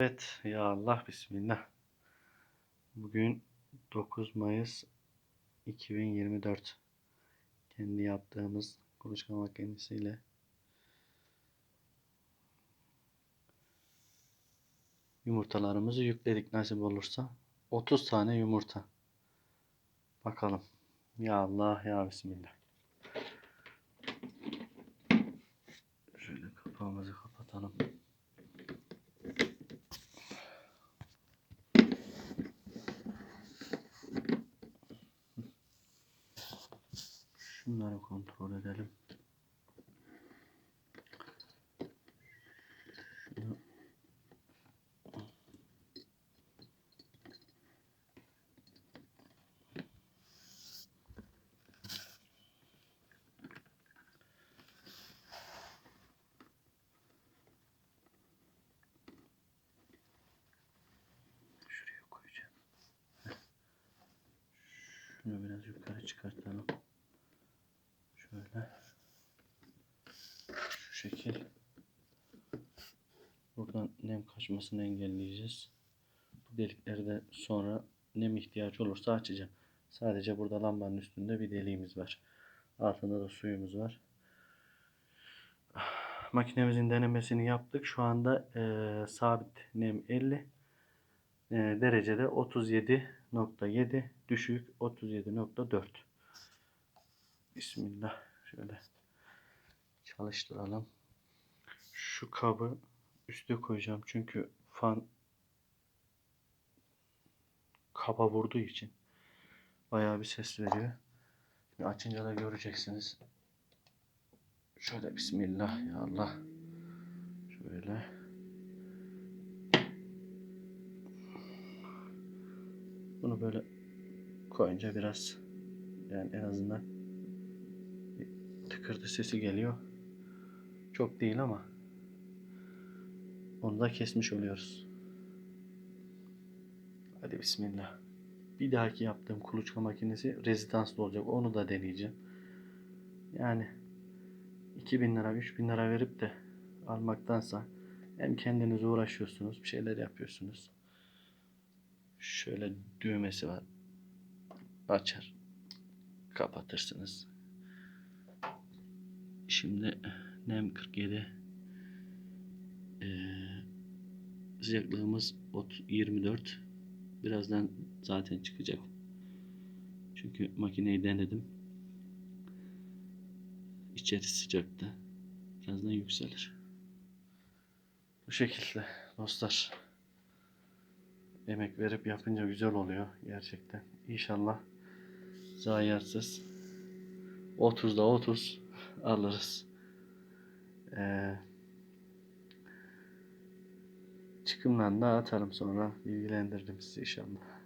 Evet ya Allah bismillah. Bugün 9 Mayıs 2024. Kendi yaptığımız kuluçka makinesiyle yumurtalarımızı yükledik nasip olursa. 30 tane yumurta. Bakalım. Ya Allah ya Bismillah. Şöyle kapağımızı kapatalım. Şunları kontrol edelim. Şuraya koyacağım. Şunu biraz yukarı çıkartalım. Şöyle. Şu şekil. Buradan nem kaçmasını engelleyeceğiz. Bu delikleri de sonra nem ihtiyacı olursa açacağım. Sadece burada lambanın üstünde bir deliğimiz var. Altında da suyumuz var. Makinemizin denemesini yaptık. Şu anda eee, sabit nem 50. Eee, derecede 37.7 düşük 37.4 Bismillah şöyle. Çalıştıralım. Şu kabı üste koyacağım çünkü fan kaba vurduğu için bayağı bir ses veriyor. Şimdi açınca da göreceksiniz. Şöyle Bismillah ya Allah. Şöyle. Bunu böyle koyunca biraz yani en azından tıkırtı sesi geliyor. Çok değil ama onu da kesmiş oluyoruz. Hadi bismillah. Bir dahaki yaptığım kuluçka makinesi rezidanslı olacak. Onu da deneyeceğim. Yani 2000 lira 3000 lira verip de almaktansa hem kendiniz uğraşıyorsunuz bir şeyler yapıyorsunuz. Şöyle düğmesi var. Açar. Kapatırsınız. Şimdi nem 47 ee, sıcaklığımız ot- 24 birazdan zaten çıkacak. Çünkü makineyi denedim. İçerisi sıcaktı. Birazdan yükselir. Bu şekilde dostlar. Emek verip yapınca güzel oluyor gerçekten. İnşallah zayiatsız. 30'da 30 alırız. Ee, çıkımlarını da atarım sonra. Bilgilendiririm sizi inşallah